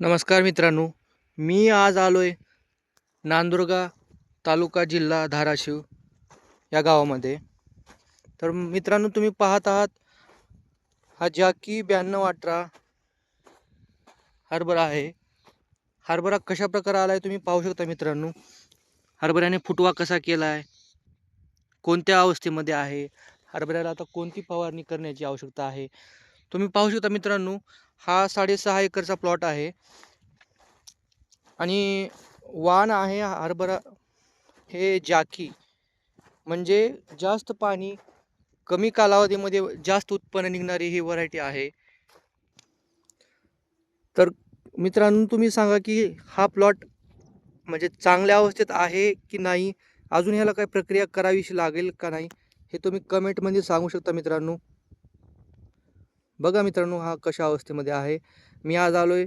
नमस्कार मित्रांनो मी आज आलो आहे नांदुर्गा तालुका जिल्हा धाराशिव या गावामध्ये. तर मित्रांनो तुम्ही पाहत आहात हा जाकी ब्याण्णव अठरा हरभरा आहे. हरभरा कशा प्रकारे आला आहे तुम्ही पाहू शकता मित्रांनो. हरभऱ्याने फुटवा कसा केला आहे कोणत्या अवस्थेमध्ये आहे हरभऱ्याला आता कोणती फवारणी करण्याची आवश्यकता आहे तुम्ही पाहू शकता मित्रांनो हा साडेसहा एकरचा प्लॉट आहे. आणि वाण आहे हरभरा हे जाकी म्हणजे जास्त पाणी कमी कालावधीमध्ये जास्त उत्पन्न निघणारी ही व्हरायटी आहे. तर मित्रांनो तुम्ही सांगा की हा प्लॉट म्हणजे चांगल्या अवस्थेत आहे की नाही? अजून ह्याला काही प्रक्रिया करावीशी लागेल का नाही? हे तुम्ही कमेंटमध्ये सांगू शकता मित्रांनो. बघा मित्रांनो हा कशा अवस्थेमध्ये आहे? मी आज आलो आहे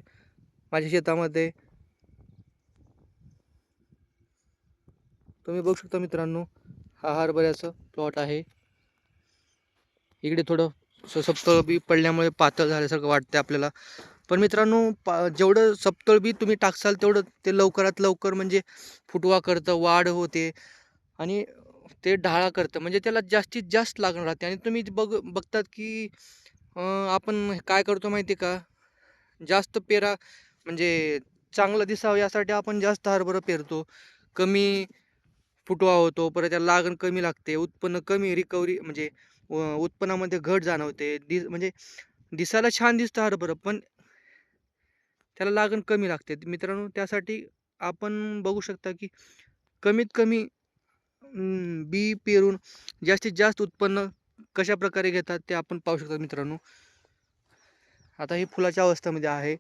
माझ्या शेतामध्ये. तुम्ही बघू शकता मित्रांनो हा हरभऱ्याचं प्लॉट आहे. इकडे थोडं स- बी पडल्यामुळे पातळ झाल्यासारखं वाटते आपल्याला. पण मित्रांनो पा जेवढं सप्तळबी तुम्ही टाकसाल तेवढं ते लवकरात लवकर म्हणजे फुटवा करतं वाढ होते आणि ते ढाळा करतं. म्हणजे त्याला जास्तीत जास्त लागण राहते. आणि तुम्ही बघ बघतात की आपण काय करतो माहिती आहे का? जास्त पेरा म्हणजे चांगलं दिसावं यासाठी आपण जास्त हरभरा पेरतो. कमी फुटवा होतो परत त्याला लागण कमी लागते उत्पन्न कमी रिकव्हरी म्हणजे उत्पन्नामध्ये घट जाणवते. दि म्हणजे दिसायला छान दिसतं हरभरं पण त्याला लागण कमी लागते. मित्रांनो त्यासाठी आपण बघू शकता की कमीत कमी बी पेरून जास्तीत जास्त उत्पन्न कशा प्रकारे घेतात ते आपण पाहू शकतो मित्रांनो. आता ही फुलाच्या अवस्थेमध्ये आहे.